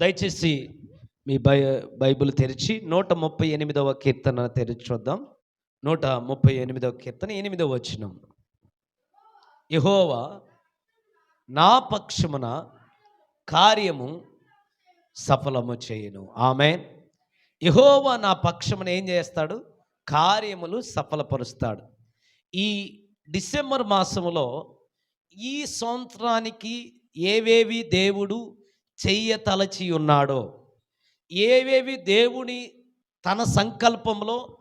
దయచేసి me by Bible తెరిచి నూట ముప్పై ఎనిమిదవ కీర్తన తెరిచి చూద్దాం. నూట ముప్పై ఎనిమిదవ కీర్తన ఎనిమిదవ వచ్చినం యహోవా నా పక్షమున కార్యము సఫలము చేయను. ఆమె యహోవా నా పక్షమున ఏం చేస్తాడు? కార్యములు సఫలపరుస్తాడు. ఈ డిసెంబర్ మాసంలో ఈ సంవత్సరానికి ఏవేవి దేవుడు చెయ్య తలచి ఉన్నాడో. ఏవేవి దేవుని తన సంకల్పంలో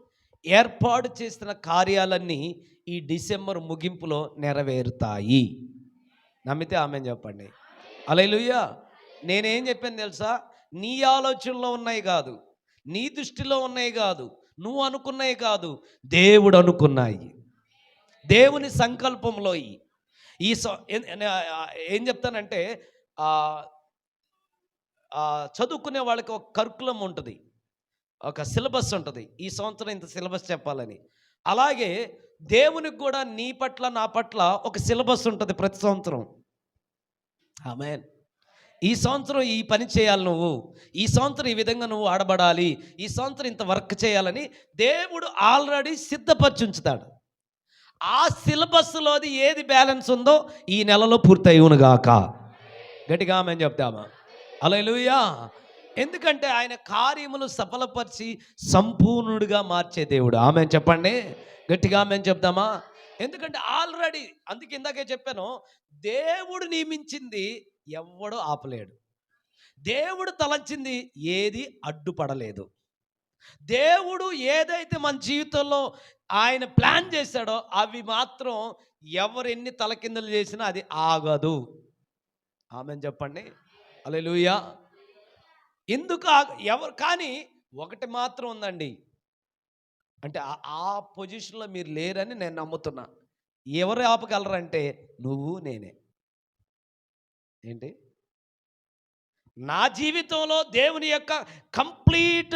ఏర్పాటు చేసిన కార్యాలన్నీ ఈ డిసెంబర్ ముగింపులో నెరవేరుతాయి. నమ్మితే ఆమె చెప్పండి. అలెలుయ్యా నేనేం చెప్పాను తెలుసా? నీ ఆలోచనలో ఉన్నాయి కాదు నీ దృష్టిలో ఉన్నాయి కాదు నువ్వు అనుకున్నాయి కాదు దేవుడు అనుకున్నాయి. దేవుని సంకల్పంలో ఈ. ఈ ఏం చెప్తానంటే చదువుకునే వాళ్ళకి ఒక కర్కులం ఉంటుంది ఒక సిలబస్ ఉంటుంది. ఈ సంవత్సరం ఇంత సిలబస్ చెప్పాలని. అలాగే దేవునికి కూడా నీ పట్ల నా పట్ల ఒక సిలబస్ ఉంటుంది ప్రతి సంవత్సరం. ఆమె ఈ సంవత్సరం ఈ పని చేయాలి నువ్వు. ఈ సంవత్సరం ఈ విధంగా నువ్వు ఆడబడాలి. ఈ సంవత్సరం ఇంత వర్క్ చేయాలని దేవుడు ఆల్రెడీ సిద్ధపరిచి ఉంచుతాడు ఆ సిలబస్లోది ఏది బ్యాలెన్స్ ఉందో ఈ నెలలో పూర్తయ్యునుగాక. గట్టిగా ఆమె చెప్తామా? అలెలుయా ఎందుకంటే ఆయన కార్యములు సఫలపరిచి సంపూర్ణుడిగా మార్చే దేవుడు. ఆమె చెప్పండి. గట్టిగా ఆమె చెప్దామా? ఎందుకంటే ఆల్రెడీ అందుకే ఇందాకే చెప్పాను దేవుడు నియమించింది ఎవడు ఆపలేడు. దేవుడు తలంచింది ఏది అడ్డుపడలేదు. దేవుడు ఏదైతే మన జీవితంలో ఆయన ప్లాన్ చేశాడో అవి మాత్రం ఎవరు ఎన్ని తలకిందులు చేసినా అది ఆగదు. ఆమె చెప్పండి. అలెలుయా. ఎందుకు ఎవరు కానీ ఒకటి మాత్రం ఉందండి. అంటే ఆ- పొజిషన్లో మీరు లేరని నేను నమ్ముతున్నా. ఎవరు ఆపగలరంటే నువ్వు నేనే. ఏంటి? నా జీవితంలో దేవుని యొక్క కంప్లీట్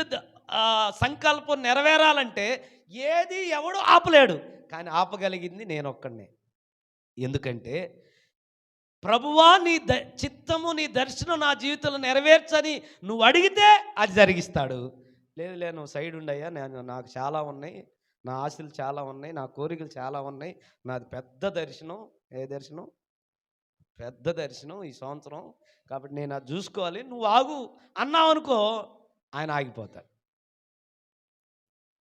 సంకల్పం నెరవేరాలంటే ఏది ఎవడు ఆపలేడు. కానీ ఆపగలిగింది నేను ఒక్కడనే ఎందుకంటే ప్రభువా నీ ద చిత్తము నీ దర్శనం నా జీవితంలో నెరవేర్చని నువ్వు అడిగితే అది జరిగిస్తాడు. లేదు లేదు నువ్వు సైడ్ ఉండయ్యా నేను నాకు చాలా ఉన్నాయి నా ఆశలు చాలా ఉన్నాయి నా కోరికలు చాలా ఉన్నాయి నాది పెద్ద దర్శనం ఏ దర్శనం? పెద్ద దర్శనం ఈ సంవత్సరం. కాబట్టి నేను అది చూసుకోవాలి నువ్వు ఆగు అన్నావు అనుకో ఆయన ఆగిపోతాడు.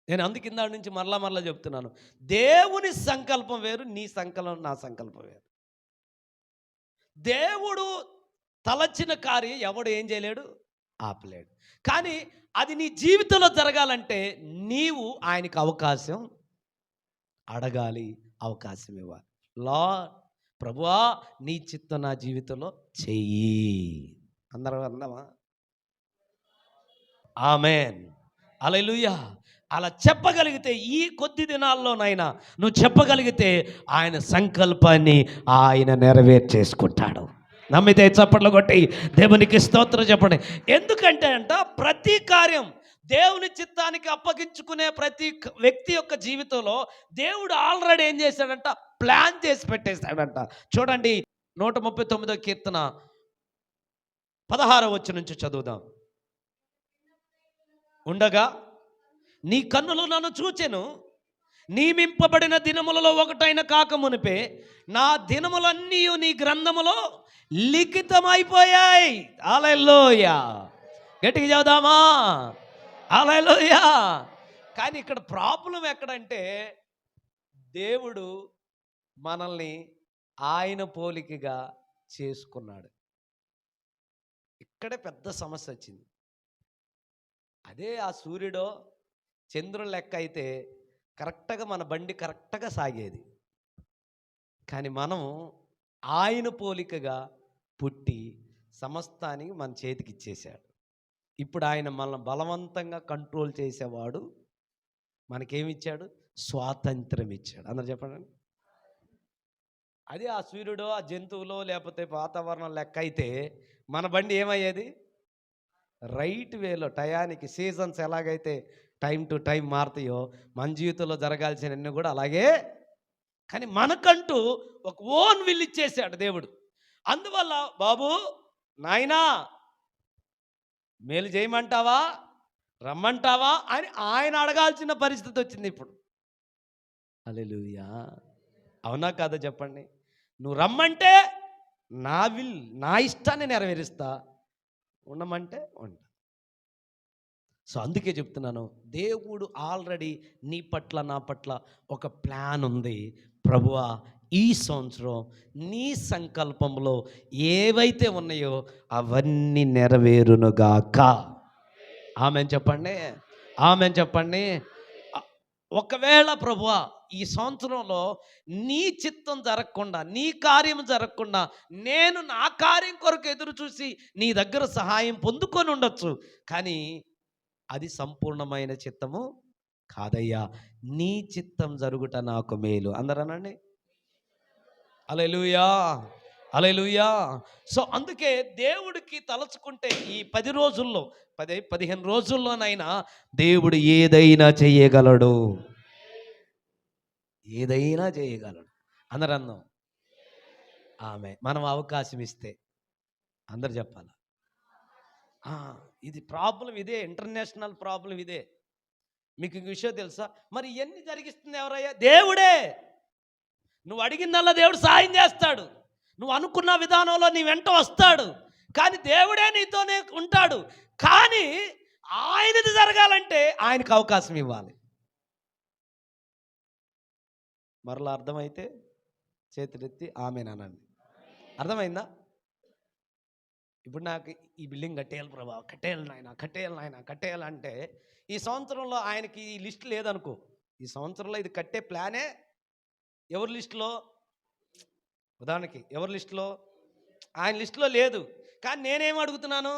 నేను అందుకు ఇందాడి నుంచి మరలా మరలా చెప్తున్నాను దేవుని సంకల్పం వేరు నీ సంకల్పం నా సంకల్పం వేరు. దేవుడు తలచిన కార్యం ఎవడు ఏం చేయలేడు? ఆపలేడు. కానీ అది నీ జీవితంలో జరగాలంటే నీవు ఆయనకి అవకాశం అడగాలి అవకాశం ఇవ్వాలి. లా ప్రభువా నీ చిత్తం నా జీవితంలో చెయ్యి. అందరం అందామా ఆమెన్. అలెలుయా అలా చెప్పగలిగితే ఈ కొద్ది దినాల్లోనైనా నువ్వు చెప్పగలిగితే ఆయన సంకల్పాన్ని ఆయన నెరవేర్చేసుకుంటాడు. నమ్మితే చప్పట్లు కొట్టి దేవునికి స్తోత్రం చెప్పండి. ఎందుకంటే అంట ప్రతి కార్యం దేవుని చిత్తానికి అప్పగించుకునే ప్రతి వ్యక్తి యొక్క జీవితంలో దేవుడు ఆల్రెడీ ఏం చేశాడంట? ప్లాన్ చేసి పెట్టేశాడంట. చూడండి నూట ముప్పై తొమ్మిదో కీర్తన పదహారో వచ్చి నుంచి చదువుదాం. ఉండగా నీ కన్నులు నన్ను చూచెను. నియమింపబడిన దినములలో ఒకటైన కాక మునిపే నా దినములన్నీ నీ గ్రంథములో లిఖితమైపోయాయి. ఆలయలోయ గట్టిగా చదుదామా ఆలయలోయ కానీ ఇక్కడ ప్రాబ్లం ఎక్కడంటే దేవుడు మనల్ని ఆయన పోలికగా చేసుకున్నాడు. ఇక్కడే పెద్ద సమస్య వచ్చింది. అదే ఆ సూర్యుడో చంద్రుని లెక్క అయితే కరెక్ట్గా మన బండి కరెక్ట్గా సాగేది. కానీ మనం ఆయన పోలికగా పుట్టి సమస్తానికి మన చేతికి ఇచ్చేశాడు ఇప్పుడు ఆయన మనల్ని బలవంతంగా కంట్రోల్ చేసేవాడు మనకేమిచ్చాడు? స్వాతంత్రం ఇచ్చాడు అందరు చెప్పండి. అదే ఆ సూర్యుడో ఆ జంతువులో లేకపోతే వాతావరణం లెక్క అయితే మన బండి ఏమయ్యేది? రైట్ వేలో టయానికి సీజన్స్ ఎలాగైతే టైం టు టైం మారుతాయో మన జీవితంలో జరగాల్సినవన్నీ కూడా అలాగే. కానీ మనకంటూ ఒక ఓన్ విల్ ఇచ్చేసాడు దేవుడు. అందువల్ల బాబు నాయనా మేలు చేయమంటావా? రమ్మంటావా? అని ఆయన అడగాల్సిన పరిస్థితి వచ్చింది ఇప్పుడు. అలెలుయా అవునా కాదా చెప్పండి? నువ్వు రమ్మంటే నా విల్ నా ఇష్టాన్ని నెరవేరుస్తా. ఉండమంటే ఉండ. సో అందుకే చెప్తున్నాను. దేవుడు ఆల్రెడీ నీ పట్ల నా పట్ల ఒక ప్లాన్ ఉంది. ప్రభువా ఈ సంవత్సరం నీ సంకల్పంలో ఏవైతే ఉన్నాయో అవన్నీ నెరవేరునుగాక. ఆమె చెప్పండి. ఆమె చెప్పండి. ఒకవేళ ప్రభువా ఈ సంవత్సరంలో నీ చిత్తం జరగకుండా నీ కార్యం జరగకుండా నేను నా కార్యం కొరకు ఎదురు చూసి నీ దగ్గర సహాయం పొందుకొని ఉండొచ్చు. కానీ అది సంపూర్ణమైన చిత్తము కాదయ్యా. నీ చిత్తం జరుగుట నాకు మేలు. అందరూ అనండి. అలెలుయా అలెలుయా సో అందుకే దేవుడికి తలచుకుంటే ఈ పది రోజుల్లో పది పదిహేను రోజుల్లోనైనా దేవుడు ఏదైనా చేయగలడు. ఏదైనా చేయగలడు. అందరు అన్నాం ఆమె మనం అవకాశం ఇస్తే అందరు చెప్పాలి? ఇది ప్రాబ్లం ఇదే ఇంటర్నేషనల్ ప్రాబ్లం ఇదే. మీకు ఇంక విషయం తెలుసా? మరి ఇవన్నీ జరిగిస్తుంది ఎవరయ్యా? దేవుడే! నువ్వు అడిగిందల్లా దేవుడు సాయం చేస్తాడు. నువ్వు అనుకున్న విధానంలో నీ వెంట వస్తాడు. కానీ దేవుడే నీతోనే ఉంటాడు. కానీ ఆయనది జరగాలంటే ఆయనకు అవకాశం ఇవ్వాలి. మరలా అర్థమైతే చేతులెత్తి ఆమెనానండి అర్థమైందా? ఇప్పుడు నాకు ఈ బిల్డింగ్ కట్టేయాలి ప్రభా కట్టేయాలి నాయన కట్టేయాలి నాయన కట్టేయాలంటే ఈ సంవత్సరంలో ఆయనకి ఈ లిస్ట్ లేదనుకో ఈ సంవత్సరంలో ఇది కట్టే ప్లానే ఎవరి లిస్టులో? ఉదాహరణకి ఎవరి లిస్టులో? ఆయన లిస్టులో లేదు. కానీ నేనేం అడుగుతున్నాను?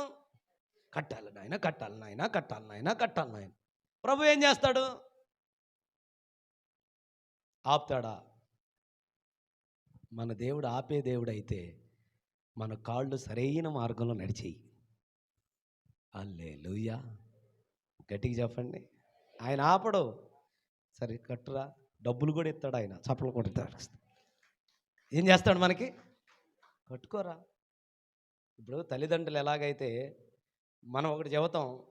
కట్టాలి నాయన కట్టాలి నాయన కట్టాలి నాయన కట్టాలి నాయన. ప్రభు ఏం చేస్తాడు? ఆపుతాడా? మన దేవుడు ఆపే దేవుడు అయితే మన కాళ్ళు సరైన మార్గంలో నడిచేయి. అల్లే లూయా గట్టిగా చెప్పండి. ఆయన ఆపడు. సరే కట్టురా. డబ్బులు కూడా ఇస్తాడు ఆయన. చప్పలు కొడతాడు. ఏం చేస్తాడు మనకి? కట్టుకోరా. ఇప్పుడు తల్లిదండ్రులు ఎలాగైతే మనం ఒకటి చెబుతాం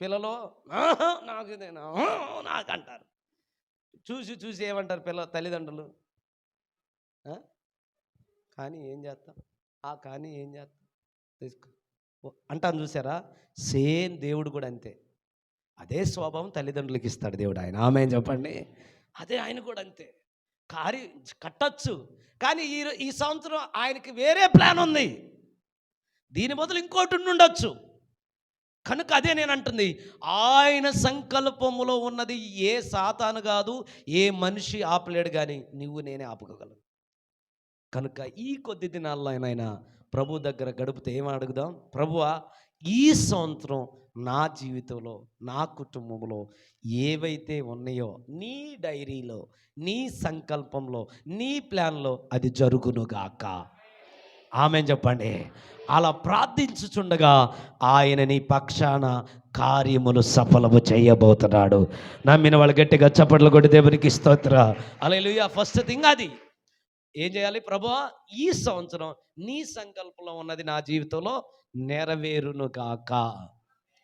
పిల్లలు నాకు ఇదేనా నాకు అంటారు చూసి చూసి ఏమంటారు పిల్ల తల్లిదండ్రులు? కానీ ఏం చేస్తాం? ఆ కానీ ఏం చేస్తాం? తీసుకో. అంటాను చూసారా? సేమ్ దేవుడు కూడా అంతే. అదే స్వభావం తల్లిదండ్రులకి ఇస్తాడు దేవుడు ఆయన. ఆమె చెప్పండి? అదే ఆయన కూడా అంతే. కారి కట్టచ్చు. కానీ ఈ ఈ సంవత్సరం ఆయనకి వేరే ప్లాన్ ఉంది. దీని బదులు ఇంకోటి ఉండొచ్చు కనుక అదే నేను అంటుంది ఆయన సంకల్పములో ఉన్నది ఏ సాతాను కాదు ఏ మనిషి ఆపలేడు కానీ నువ్వు నేనే ఆపుకోగలను. కనుక ఈ కొద్ది దినాల్లో అయినా ప్రభు దగ్గర గడిపితే ఏం అడుగుదాం? ప్రభువా ఈ సంవత్సరం నా జీవితంలో నా కుటుంబంలో ఏవైతే ఉన్నాయో నీ డైరీలో నీ సంకల్పంలో నీ ప్లాన్లో అది జరుగునుగాక ఆమె చెప్పండి. అలా ప్రార్థించుచుండగా ఆయన నీ పక్షాన కార్యములు సఫలము చేయబోతున్నాడు. నమ్మిన వాళ్ళు గట్టిగా చప్పట్లు కొట్టి దేవునికి స్తోత్ర. అలా ఫస్ట్ థింగ్ అది. ఏం చేయాలి ప్రభా? ఈ సంవత్సరం నీ సంకల్పంలో ఉన్నది నా జీవితంలో నెరవేరును గాక.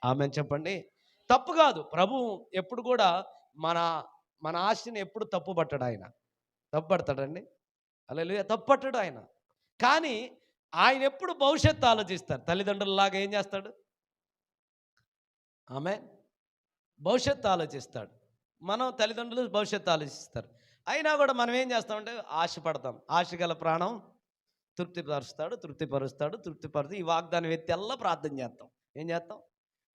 ఆమె చెప్పండి. తప్పు కాదు. ప్రభు ఎప్పుడు కూడా మన మన ఆశని ఎప్పుడు తప్పు పట్టడు ఆయన. తప్పు పడతాడండి అలా తప్పు పట్టడు ఆయన. కానీ ఆయన ఎప్పుడు భవిష్యత్తు ఆలోచిస్తారు? తల్లిదండ్రులలాగా ఏం చేస్తాడు? ఆమె భవిష్యత్తు ఆలోచిస్తాడు. మనం తల్లిదండ్రులు భవిష్యత్తు ఆలోచిస్తారు. అయినా కూడా మనం ఏం చేస్తామంటే ఆశపడతాం. ఆశ గల ప్రాణం తృప్తిపరుస్తాడు తృప్తిపరుస్తాడు తృప్తిపరుస్తూ ఈ వాగ్దానం ఎత్తెల్లా ప్రార్థన చేస్తాం. ఏం చేస్తాం?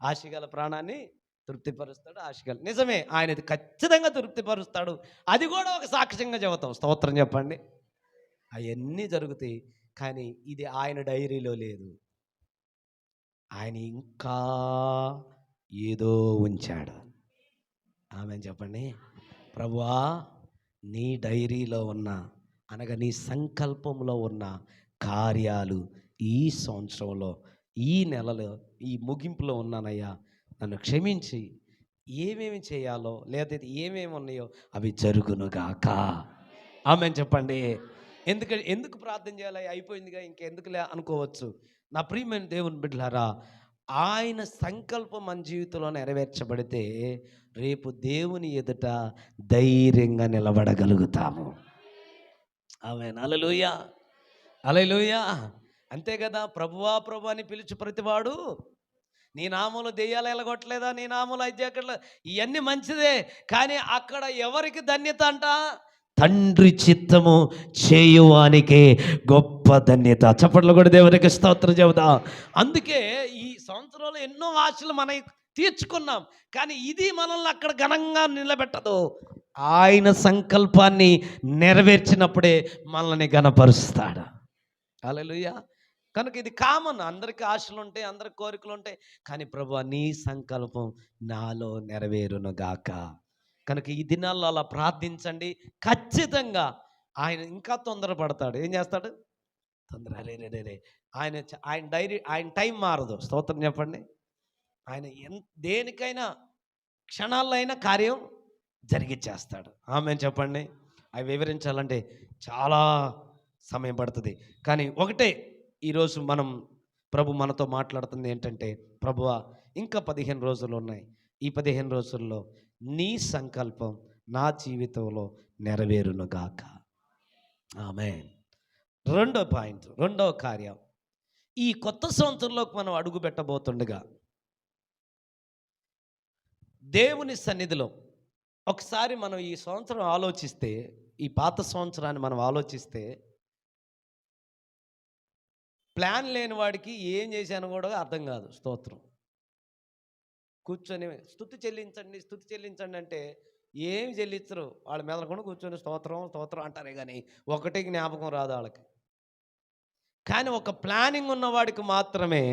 ఆశ గల ప్రాణాన్ని తృప్తిపరుస్తాడు ఆశగల నిజమే ఆయన ఇది ఖచ్చితంగా తృప్తిపరుస్తాడు. అది కూడా ఒక సాక్ష్యంగా చెబుతాం. స్తోత్రం చెప్పండి. అవన్నీ జరుగుతాయి. కానీ ఇది ఆయన డైరీలో లేదు. ఆయన ఇంకా ఏదో ఉంచాడు. ఆమె చెప్పండి? ప్రభువా నీ డైరీలో ఉన్న అనగా నీ సంకల్పంలో ఉన్న కార్యాలు ఈ సంవత్సరంలో ఈ నెలలో ఈ ముగింపులో ఉన్నానయ్యా. నన్ను క్షమించి. ఏమేమి చేయాలో లేదా ఏమేమి ఉన్నాయో అవి జరుగునుగాక. ఆమె చెప్పండి? ఎందుకంటే ఎందుకు ప్రార్థన చేయాలి? అయిపోయిందిగా ఇంకెందుకులే అనుకోవచ్చు. నా ప్రియమైన దేవుని బిడ్డలారా ఆయన సంకల్పం మన జీవితంలో నెరవేర్చబడితే రేపు దేవుని ఎదుట ధైర్యంగా నిలబడగలుగుతాము. ఆమె అలలోయ అలలోయ అంతే కదా ప్రభువా ప్రభు అని పిలిచి ప్రతివాడు నీ నామంలో దెయ్యాలు ఎలగొట్టలేదా? నీ నామంలో అధ్యాకట్లేదు ఇవన్నీ మంచిదే కానీ అక్కడ ఎవరికి ధన్యత అంట? తండ్రి చిత్తము చేయువానికే గొప్ప ధన్యత. చప్పట్లు కూడా దేవునికి స్తోత్రం చెబుతా. అందుకే ఈ సంవత్సరంలో ఎన్నో ఆశలు మనం తీర్చుకున్నాం. కానీ ఇది మనల్ని అక్కడ ఘనంగా నిలబెట్టదు. ఆయన సంకల్పాన్ని నెరవేర్చినప్పుడే మనల్ని గణపరుస్తాడు అలలుయ కనుక ఇది కామన్. అందరికీ ఆశలు ఉంటాయి అందరికి కోరికలు ఉంటాయి. కానీ ప్రభు నీ సంకల్పం నాలో నెరవేరును గాక. కనుక ఈ దినాల్లో అలా ప్రార్థించండి. ఖచ్చితంగా ఆయన ఇంకా తొందరపడతాడు. ఏం చేస్తాడు? తొందర అరే రే ఆయన ఆయన డైరీ ఆయన టైం మారదు. స్తోత్రం చెప్పండి. ఆయన ఎన్ దేనికైనా క్షణాల్లో అయినా కార్యం జరిగిచ్చేస్తాడు. ఆమె చెప్పండి. అవి వివరించాలంటే చాలా సమయం పడుతుంది. కానీ ఒకటే ఈరోజు మనం ప్రభు మనతో మాట్లాడుతుంది ఏంటంటే ప్రభువా ఇంకా పదిహేను రోజులు ఉన్నాయి. ఈ పదిహేను రోజుల్లో నీ సంకల్పం నా జీవితంలో నెరవేరునుగాక ఆమె రెండో పాయింట్ రెండవ కార్యం. ఈ కొత్త సంవత్సరంలోకి మనం అడుగు పెట్టబోతుండగా దేవుని సన్నిధిలో ఒకసారి మనం ఈ సంవత్సరం ఆలోచిస్తే ఈ పాత సంవత్సరాన్ని మనం ఆలోచిస్తే ప్లాన్ లేని వాడికి ఏం చేశాను కూడా అర్థం కాదు స్తోత్రం. కూర్చొని స్థుతి చెల్లించండి స్థుతి చెల్లించండి అంటే ఏమి చెల్లించరు. వాళ్ళ మెదలకుండా కూర్చొని స్తోత్రం స్తోత్రం అంటారే కానీ ఒకటి జ్ఞాపకం రాదు వాళ్ళకి. కానీ ఒక ప్లానింగ్ ఉన్నవాడికి మాత్రమే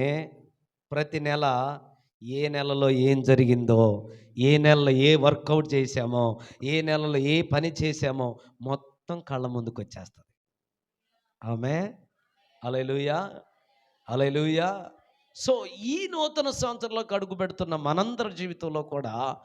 ప్రతి నెల ఏ నెలలో ఏం జరిగిందో ఏ నెలలో ఏ వర్కౌట్ చేశామో ఏ నెలలో ఏ పని చేశామో మొత్తం కళ్ళ ముందుకు వచ్చేస్తుంది. ఆమె అలెలుయా అలెలుయా సో ఈ నూతన సంవత్సరంలోకి అడుగు పెడుతున్న మనందరి జీవితంలో కూడా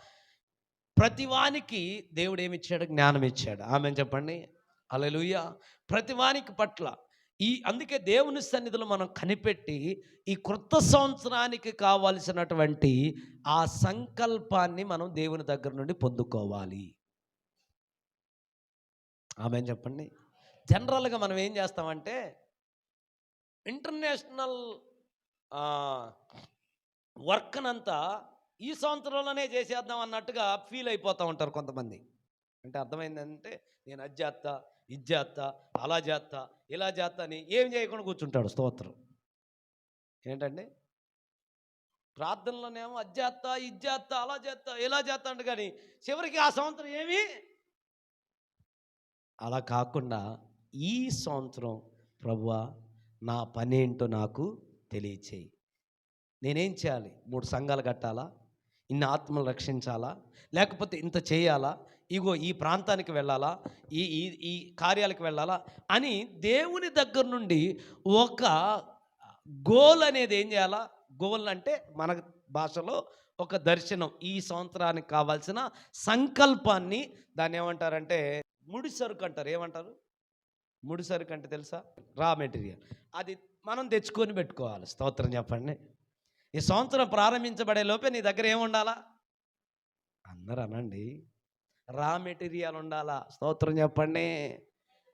ప్రతివానికి దేవుడు ఏమిచ్చాడు జ్ఞానం ఇచ్చాడు. ఆమె చెప్పండి. అలెలుయా ప్రతివానికి పట్ల ఈ అందుకే దేవుని సన్నిధిలో మనం కనిపెట్టి ఈ క్రొత్త సంవత్సరానికి కావాల్సినటువంటి ఆ సంకల్పాన్ని మనం దేవుని దగ్గర నుండి పొందుకోవాలి. ఆమె చెప్పండి. జనరల్గా మనం ఏం చేస్తామంటే ఇంటర్నేషనల్ వర్క్నంతా ఈ సంవత్సరంలోనే చేసేద్దాం అన్నట్టుగా ఫీల్ అయిపోతూ ఉంటారు కొంతమంది. అంటే అర్థమైందంటే నేను అది చేస్తా ఇది చేస్తా అలా చేస్తా ఇలా చేస్తా అని ఏం చేయకుండా కూర్చుంటాడు స్తోత్రం. ఏంటండి? ప్రార్థనలోనేమో అది చేస్తా ఇది చేస్తా అలా చేస్తా ఇలా చేస్తా అంటే కానీ చివరికి ఆ సంవత్సరం ఏమి? అలా కాకుండా ఈ సంవత్సరం ప్రభువా నా పని ఏంటో నాకు తెలియచేయి. నేనేం చేయాలి? మూడు సంఘాలు కట్టాలా? ఇన్ని ఆత్మలు రక్షించాలా? లేకపోతే ఇంత చేయాలా? ఇగో ఈ ప్రాంతానికి వెళ్ళాలా? ఈ ఈ ఈ కార్యాలకు వెళ్ళాలా? అని దేవుని దగ్గర నుండి ఒక గోల్ అనేది ఏం చేయాలా? గోల్ అంటే మన భాషలో ఒక దర్శనం. ఈ సంవత్సరానికి కావాల్సిన సంకల్పాన్ని దాన్ని ఏమంటారంటే ముడి సరుకు అంటారు. ఏమంటారు? ముడి సరుకు అంటే తెలుసా? Raw material. అది మనం తెచ్చుకొని పెట్టుకోవాలి. స్తోత్రం చెప్పండి. ఈ సంవత్సరం ప్రారంభించబడే లోపే నీ దగ్గర ఏముండాలా అందరూ అనండి. రా మెటీరియల్ ఉండాలా? స్తోత్రం చెప్పండి.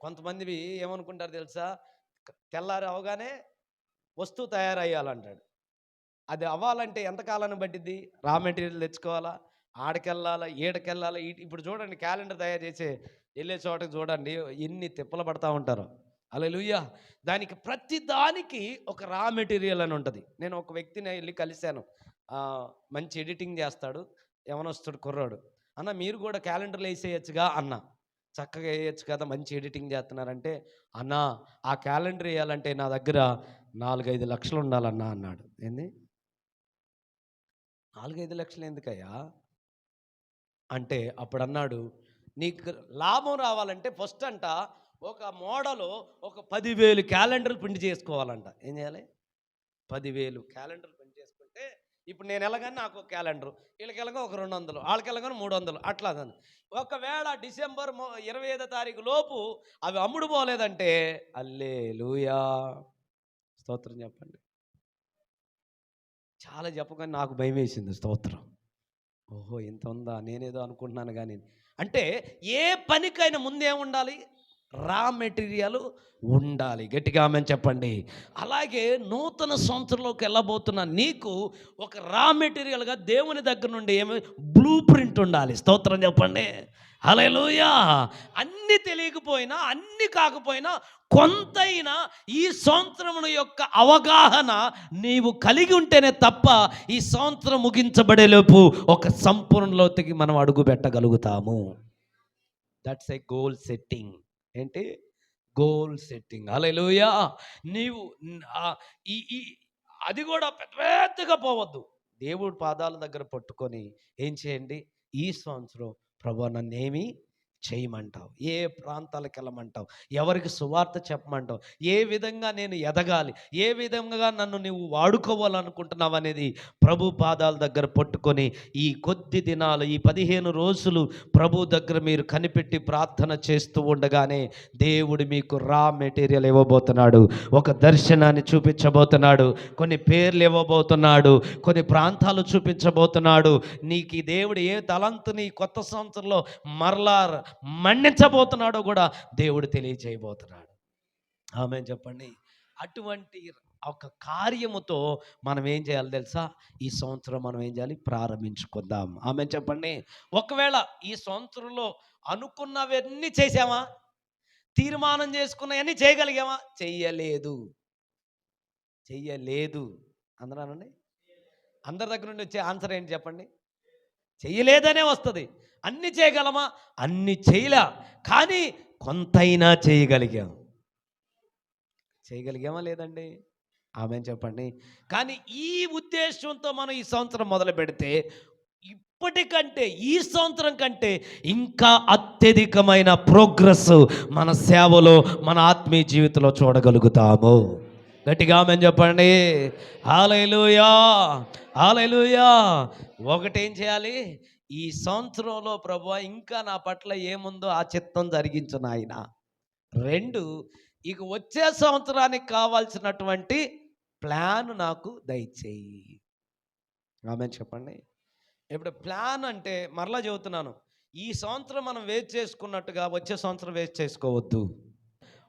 కొంతమందివి ఏమనుకుంటారు తెలుసా? తెల్లారి అవగానే వస్తువు తయారయ్యాలంటాడు. అది అవ్వాలంటే ఎంతకాలాన్ని పట్టిద్ది? రా మెటీరియల్ తెచ్చుకోవాలా? ఆడకెళ్ళాలా? ఈడకెళ్ళాలా? ఇప్పుడు చూడండి క్యాలెండర్ తయారు చేసే వెళ్ళే చోటకి చూడండి ఎన్ని తిప్పలు పడతా ఉంటారు. అలా దానికి ప్రతి దానికి ఒక రా మెటీరియల్ అని ఉంటుంది. నేను ఒక వ్యక్తిని వెళ్ళి కలిశాను. మంచి ఎడిటింగ్ చేస్తాడు. ఎవనొస్తాడు కుర్రాడు. అన్న మీరు కూడా క్యాలెండర్లు వేసేయచ్చుగా అన్న. చక్కగా వేయచ్చు కదా మంచి ఎడిటింగ్ చేస్తున్నారంటే అన్న ఆ క్యాలెండర్ వేయాలంటే నా దగ్గర నాలుగైదు లక్షలు ఉండాలన్నా అన్నాడు. ఏంది? నాలుగైదు లక్షలు ఎందుకయ్యా? అంటే అప్పుడు అన్నాడు నీకు లాభం రావాలంటే ఫస్ట్ అంట ఒక మోడలు ఒక పదివేలు క్యాలెండర్లు ప్రింట్ చేసుకోవాలంట. ఏం చేయాలి? పదివేలు క్యాలెండర్లు ప్రింట్ చేసుకుంటే ఇప్పుడు నేను ఎలాగని నాకు ఒక క్యాలెండర్ వీళ్ళకి ఎలాగో ఒక రెండు వందలు వాళ్ళకి ఎలాగో మూడు వందలు అట్లా అదని. ఒకవేళ డిసెంబర్ ఇరవై ఐదో తారీఖు లోపు అవి అమ్ముడు పోలేదంటే అల్లే లూయా స్తోత్రం చెప్పండి. చాలా చెప్పగానే నాకు భయం వేసింది స్తోత్రం. ఓహో ఇంత ఉందా? నేనేదో అనుకుంటున్నాను కానీ. అంటే ఏ పనికైనా ముందేముండాలి? రా మెటీరియల్ ఉండాలి. గట్టిగా ఆమె చెప్పండి. అలాగే నూతన సంవత్సరంలోకి వెళ్ళబోతున్న నీకు ఒక రా మెటీరియల్గా దేవుని దగ్గర నుండి ఏమి బ్లూ ప్రింట్ ఉండాలి. స్తోత్రం చెప్పండి. హల్లెలూయా! అన్ని తెలియకపోయినా అన్ని కాకపోయినా కొంతైనా ఈ సంవత్సరం యొక్క అవగాహన నీవు కలిగి ఉంటేనే తప్ప ఈ సంవత్సరం ముగించబడేలోపు ఒక సంపూర్ణలోతుకి మనం అడుగు పెట్టగలుగుతాము. దట్స్ ఏ గోల్ సెట్టింగ్ ఏంటి? Goal setting. అలెలుయా నీవు ఈ ఈ అది కూడా పెద్ద పెద్దగా పోవద్దు. దేవుడి పాదాల దగ్గర పట్టుకొని ఏం చేయండి? ఈ సంవత్సరం ప్రభు నన్నేమీ చేయమంటావు? ఏ ప్రాంతాలకు వెళ్ళమంటావు? ఎవరికి సువార్త చెప్పమంటావు? ఏ విధంగా నేను ఎదగాలి? ఏ విధంగా నన్ను నువ్వు వాడుకోవాలనుకుంటున్నావు అనేది ప్రభు పాదాల దగ్గర పట్టుకొని ఈ కొద్ది దినాలు ఈ పదిహేను రోజులు ప్రభు దగ్గర మీరు కనిపెట్టి ప్రార్థన చేస్తూ ఉండగానే దేవుడు మీకు రా మెటీరియల్ ఇవ్వబోతున్నాడు. ఒక దర్శనాన్ని చూపించబోతున్నాడు. కొన్ని పేర్లు ఇవ్వబోతున్నాడు. కొన్ని ప్రాంతాలు చూపించబోతున్నాడు. నీకు ఈ దేవుడు ఏ తలంతుని నీ కొత్త సంవత్సరంలో మరలా మన్నించబోతున్నాడో కూడా దేవుడు తెలియజేయబోతున్నాడు. ఆమె చెప్పండి. అటువంటి ఒక కార్యముతో మనం ఏం చేయాలి తెలుసా? ఈ సంవత్సరం మనం ఏం చేయాలి? ప్రారంభించుకుందాం. ఆమె చెప్పండి. ఒకవేళ ఈ సంవత్సరంలో అనుకున్నవన్నీ చేసామా? తీర్మానం చేసుకున్నవన్నీ చేయగలిగామా? చెయ్యలేదు. చెయ్యలేదు. అందరానండి అందరి దగ్గర నుండి వచ్చే ఆన్సర్ ఏంటి చెప్పండి? చెయ్యలేదనే వస్తుంది. అన్ని చేయగలమా? అన్ని చేయలే. కానీ కొంతైనా చేయగలిగాం. చేయగలిగామా లేదండి? ఆమె చెప్పండి? కానీ ఈ ఉద్దేశంతో మనం ఈ సంవత్సరం మొదలు పెడితే ఇప్పటికంటే ఈ సంవత్సరం కంటే ఇంకా అత్యధికమైన ప్రోగ్రెస్ మన సేవలో మన ఆత్మీయ జీవితంలో చూడగలుగుతాము. గట్టిగా ఆమె చెప్పండి? హాలైలుయా! హాలైలుయా! ఒకటేం చేయాలి? ఈ సంవత్సరంలో ప్రభు ఇంకా నా పట్ల ఏముందో ఆ చిత్తం జరిగించు నాయన. రెండు ఇక వచ్చే సంవత్సరానికి కావాల్సినటువంటి ప్లాన్ నాకు దయచేయి. ఆమె చెప్పండి. ఇప్పుడు ప్లాన్ అంటే మరలా చెబుతున్నాను. ఈ సంవత్సరం మనం వేస్ట్ చేసుకున్నట్టుగా వచ్చే సంవత్సరం వేస్ట్ చేసుకోవద్దు.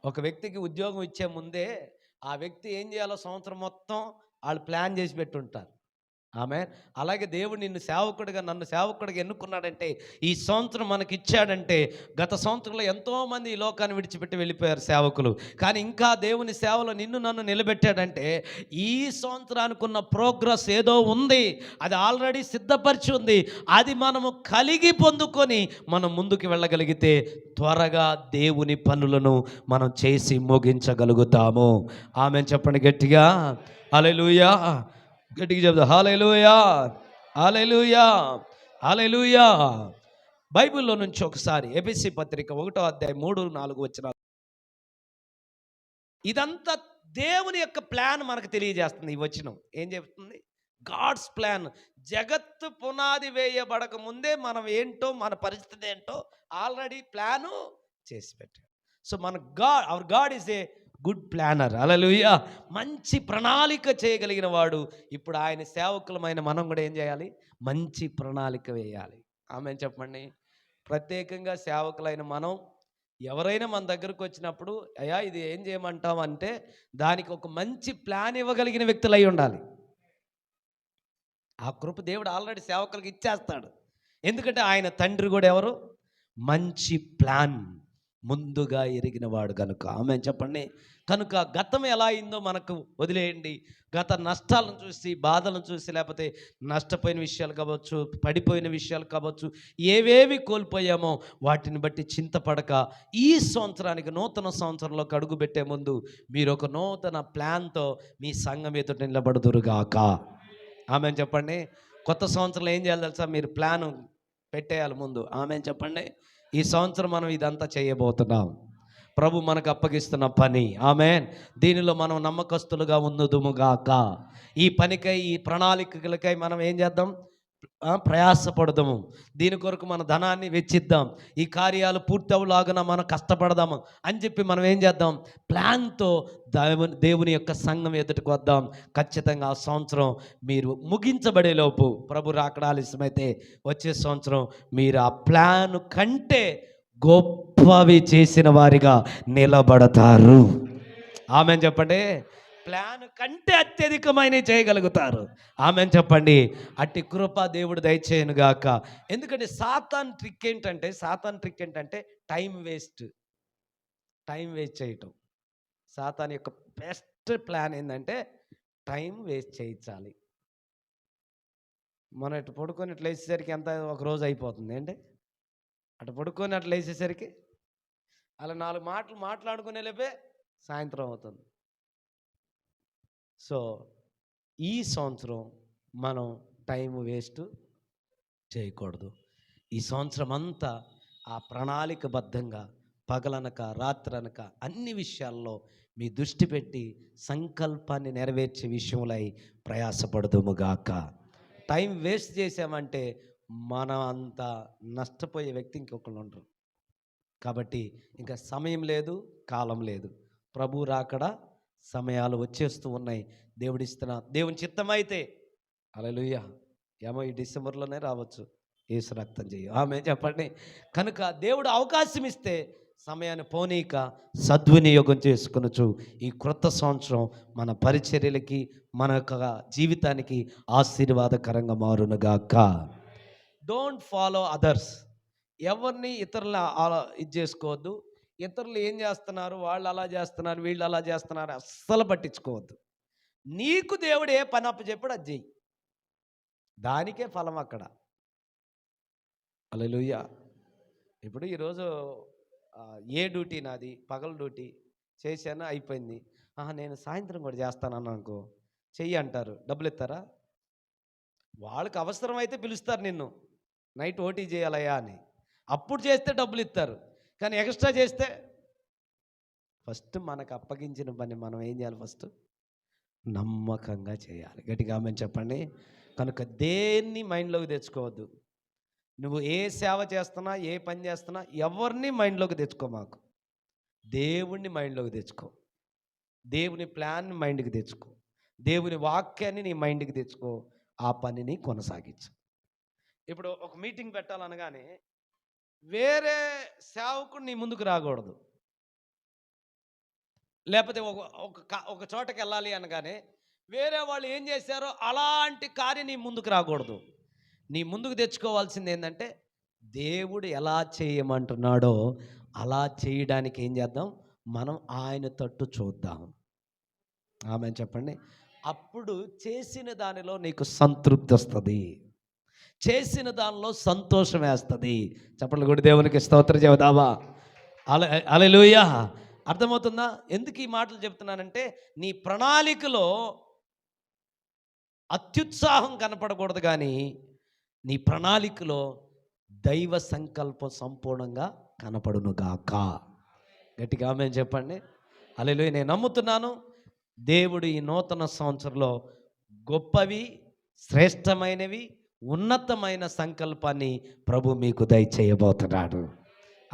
ఒక వ్యక్తికి ఉద్యోగం ఇచ్చే ముందే ఆ వ్యక్తి ఏం చేయాలో సంవత్సరం మొత్తం వాళ్ళు ప్లాన్ చేసి పెట్టుంటారు. ఆమె అలాగే దేవుడు నిన్ను సేవకుడిగా నన్ను సేవకుడిగా ఎన్నుకున్నాడంటే ఈ సంవత్సరం మనకి ఇచ్చాడంటే గత సంవత్సరంలో ఎంతోమంది ఈ లోకాన్ని విడిచిపెట్టి వెళ్ళిపోయారు సేవకులు. కానీ ఇంకా దేవుని సేవలో నిన్ను నన్ను నిలబెట్టాడంటే ఈ సంవత్సరానికి ఉన్న ప్రోగ్రెస్ ఏదో ఉంది. అది ఆల్రెడీ సిద్ధపరిచి ఉంది. అది మనము కలిగి పొందుకొని మనం ముందుకు వెళ్ళగలిగితే త్వరగా దేవుని పనులను మనం చేసి ముగించగలుగుతాము. ఆమె చెప్పండి గట్టిగా. అలెలుయా గట్టిగా చెప్తా. హాలెలుయా హాలెలుయా హాలెలుయా బైబిల్లో నుంచి ఒకసారి ఏబిసి పత్రిక ఒకటో అధ్యాయం మూడు నాలుగు వచ్చిన ఇదంతా దేవుని యొక్క ప్లాన్ మనకు తెలియజేస్తుంది ఈ వచనం. ఏం చెప్తుంది? God's plan. జగత్తు పునాది వేయబడక ముందే మనం ఏంటో మన పరిస్థితి ఏంటో ఆల్రెడీ ప్లాను చేసి పెట్టాడు. సో మన God our God is a good planner hallelujah మంచి ప్రణాళిక చేయగలిగిన వాడు. ఇప్పుడు ఆయన సేవకులమైన మనం కూడా ఏం చేయాలి? మంచి ప్రణాళిక వేయాలి. ఆమె చెప్పండి. ప్రత్యేకంగా సేవకులైన మనం ఎవరైనా మన దగ్గరకు వచ్చినప్పుడు అయ్యా ఇది ఏం చేయమంటాం అంటే దానికి ఒక మంచి ప్లాన్ ఇవ్వగలిగిన వ్యక్తులు అయి ఉండాలి. ఆ కృప దేవుడు ఆల్రెడీ సేవకులకు ఇచ్చేస్తాడు. ఎందుకంటే ఆయన తండ్రి కూడా ఎవరు? మంచి ప్లాన్ ముందుగా ఎరిగిన వాడు కనుక ఆమె చెప్పండి. కనుక గతం ఎలా అయిందో మనకు వదిలేయండి. గత నష్టాలను చూసి బాధలను చూసి లేకపోతే నష్టపోయిన విషయాలు కావచ్చు పడిపోయిన విషయాలు కావచ్చు ఏవేవి కోల్పోయామో వాటిని బట్టి చింతపడక ఈ సంవత్సరానికి నూతన సంవత్సరంలో అడుగు పెట్టే ముందు మీరు ఒక నూతన ప్లాన్తో మీ సంఘం ఎదుట నిలబడుదురుగాక. ఆమె చెప్పండి. కొత్త సంవత్సరంలో ఏం చేయాలి తెలుసా? మీరు ప్లాన్ పెట్టేయాలి ముందు. ఆమె చెప్పండి. ఈ సంవత్సరం మనం ఇదంతా చేయబోతున్నాం. ప్రభు మనకు అప్పగిస్తున్న పని. ఆమె దీనిలో మనం నమ్మకస్తులుగా ఉన్నదుముగాక ఈ పనికై ఈ ప్రణాళికలకై మనం ఏం చేద్దాం? ప్రయాసపడదాము. దీని కొరకు మన ధనాన్ని వెచ్చిద్దాం. ఈ కార్యాలు పూర్తవులాగున మనం కష్టపడదాము. అని చెప్పి మనం ఏం చేద్దాం? ప్లాన్తో దేవుని దేవుని యొక్క సంఘం ఎదుటికి వద్దాం. ఖచ్చితంగా ఆ సంవత్సరం మీరు ముగించబడే లోపు ప్రభు రాకడ ఆలస్యమైతే వచ్చే సంవత్సరం మీరు ఆ ప్లాన్ కంటే గొప్పవి చేసిన వారిగా నిలబడతారు. ఆమె చెప్పండి. ప్లాన్ కంటే అత్యధికమైన చేయగలుగుతారు. ఆమె చెప్పండి. అట్టి కృప దేవుడు దయచేయను గాక. ఎందుకంటే సాతాన్ ట్రిక్ ఏంటంటే సాతాన్ ట్రిక్ ఏంటంటే టైం వేస్ట్. టైం వేస్ట్ చేయటం. సాతాన్ యొక్క బెస్ట్ ప్లాన్ ఏంటంటే టైం వేస్ట్ చేయించాలి. మనం ఇటు పడుకొని ఇట్లా వేసేసరికి ఎంత? ఒక రోజు అయిపోతుంది. ఏంటి? అటు పడుకొని అట్లా వేసేసరికి అలా నాలుగు మాటలు మాట్లాడుకునే లేపే సాయంత్రం అవుతుంది. సో ఈ సంవత్సరం మనం టైం వేస్ట్ చేయకూడదు. ఈ సంవత్సరం అంతా ఆ ప్రణాళికబద్ధంగా పగలనక రాత్రనక అన్ని విషయాల్లో మీ దృష్టి పెట్టి సంకల్పాన్ని నెరవేర్చే విషయంలో ప్రయాసపడదుముగాక టైం వేస్ట్ చేసామంటే మనం అంత నష్టపోయే వ్యక్తి ఇంకొకళ్ళు ఉండరు. కాబట్టి ఇంకా సమయం లేదు కాలం లేదు. ప్రభు రాకడ సమయాలు వచ్చేస్తూ ఉన్నాయి. దేవుడిస్తున్న దేవుని చిత్తమైతే అలలుయ్య ఏమో ఈ డిసెంబర్లోనే రావచ్చు. ఏసు రక్తం చేయు ఆమె చెప్పండి. కనుక దేవుడు అవకాశం ఇస్తే సమయాన్ని పోనీక సద్వినియోగం చేసుకునొచ్చు ఈ క్రొత్త సంవత్సరం మన పరిచర్యలకి మన యొక్క జీవితానికి ఆశీర్వాదకరంగా మారునుగాక. డోంట్ ఫాలో అదర్స్ ఎవరిని ఇతరుల ఇది చేసుకోవద్దు. ఇతరులు ఏం చేస్తున్నారు? వాళ్ళు అలా చేస్తున్నారు వీళ్ళు అలా చేస్తున్నారు అస్సలు పట్టించుకోవద్దు. నీకు దేవుడు ఏ పని అప్పు చెప్పాడు అది చెయ్యి. దానికే ఫలం అక్కడ. అలలుయ్య ఇప్పుడు ఈరోజు ఏ డ్యూటీ నాది? పగల డ్యూటీ. చేశాను అయిపోయింది. ఆహా నేను సాయంత్రం కూడా చేస్తానన్నా అనుకో. చెయ్యి అంటారు. డబ్బులు ఇస్తారా? వాళ్ళకి అవసరం అయితే పిలుస్తారు నిన్ను. నైట్ ఓటీ చేయాలయ్యా అని. అప్పుడు చేస్తే డబ్బులు ఇస్తారు. కానీ ఎక్స్ట్రా చేస్తే ఫస్ట్ మనకు అప్పగించిన పని మనం ఏం చేయాలి ఫస్ట్? నమ్మకంగా చేయాలి. గట్టిగా ఆమె చెప్పండి. కనుక దేన్ని మైండ్లోకి తెచ్చుకోవద్దు. నువ్వు ఏ సేవ చేస్తున్నా ఏ పని చేస్తున్నా ఎవరిని మైండ్లోకి తెచ్చుకో మాకు. దేవుణ్ణి మైండ్లోకి తెచ్చుకో. దేవుని ప్లాన్ మైండ్కి తెచ్చుకో. దేవుని వాక్యాన్ని నీ మైండ్కి తెచ్చుకో. ఆ పనిని కొనసాగించు. ఇప్పుడు ఒక మీటింగ్ పెట్టాలనగానే వేరే సేవకుడు నీ ముందుకు రాకూడదు. లేకపోతే ఒక ఒక ఒక చోటకి వెళ్ళాలి అనగానే వేరే వాళ్ళు ఏం చేశారో అలాంటి కార్యం నీ ముందుకు రాకూడదు. నీ ముందుకు తెచ్చుకోవాల్సింది ఏంటంటే దేవుడు ఎలా చేయమంటున్నాడో అలా చేయడానికి ఏం చేద్దాం? మనం ఆయన తట్టు చూద్దాం. ఆమె చెప్పండి? అప్పుడు చేసిన దానిలో నీకు సంతృప్తి వస్తుంది. చేసిన దానిలో సంతోషం వేస్తుంది. చెప్పండి గుడి దేవునికి స్తోత్ర చెబుదావా అల అలెలుయ అర్థమవుతుందా? ఎందుకు ఈ మాటలు చెప్తున్నానంటే నీ ప్రణాళికలో అత్యుత్సాహం కనపడకూడదు కానీ నీ ప్రణాళికలో దైవ సంకల్పం సంపూర్ణంగా కనపడునుగాక గట్టిగా మేము చెప్పండి? అలెలు నేను నమ్ముతున్నాను దేవుడు ఈ నూతన సంవత్సరంలో గొప్పవి శ్రేష్టమైనవి ఉన్నతమైన సంకల్పాన్ని ప్రభు మీకు దయచేయబోతున్నాడు.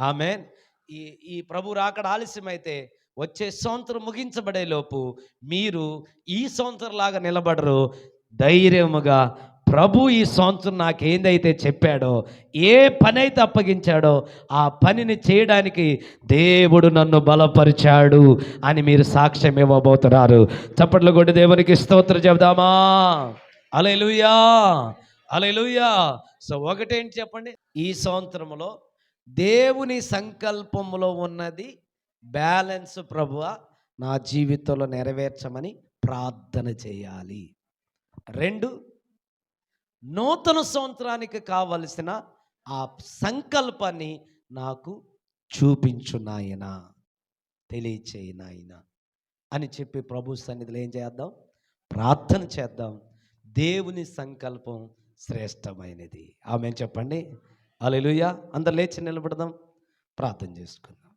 ఆమె ఈ ఈ ప్రభు రాకడ ఆలస్యమైతే వచ్చే సంవత్సరం ముగించబడేలోపు మీరు ఈ సంవత్సరం లాగా నిలబడరు. ధైర్యముగా ప్రభు ఈ సంవత్సరం నాకు ఏందైతే చెప్పాడో ఏ పని అయితే అప్పగించాడో ఆ పనిని చేయడానికి దేవుడు నన్ను బలపరిచాడు అని మీరు సాక్ష్యం ఇవ్వబోతున్నారు. చప్పట్లు కొట్టి దేవునికి స్తోత్రం చెబుదామా? అలెలుయా అలెలుయా సో ఒకటేంటి చెప్పండి? ఈ సంవత్సరంలో దేవుని సంకల్పంలో ఉన్నది బ్యాలెన్స్ ప్రభువ నా జీవితంలో నెరవేర్చమని ప్రార్థన చేయాలి. రెండు నూతన సంవత్సరానికి కావలసిన ఆ సంకల్పాన్ని నాకు చూపించు నాయన తెలియచేయి నాయన అని చెప్పి ప్రభు సన్నిధిలో ఏం చేద్దాం? ప్రార్థన చేద్దాం. దేవుని సంకల్పం శ్రేష్టమైనది. ఆమె చెప్పండి? అలెలుయ అందరు లేచి నిలబడదాం. ప్రార్థన చేసుకుందాం.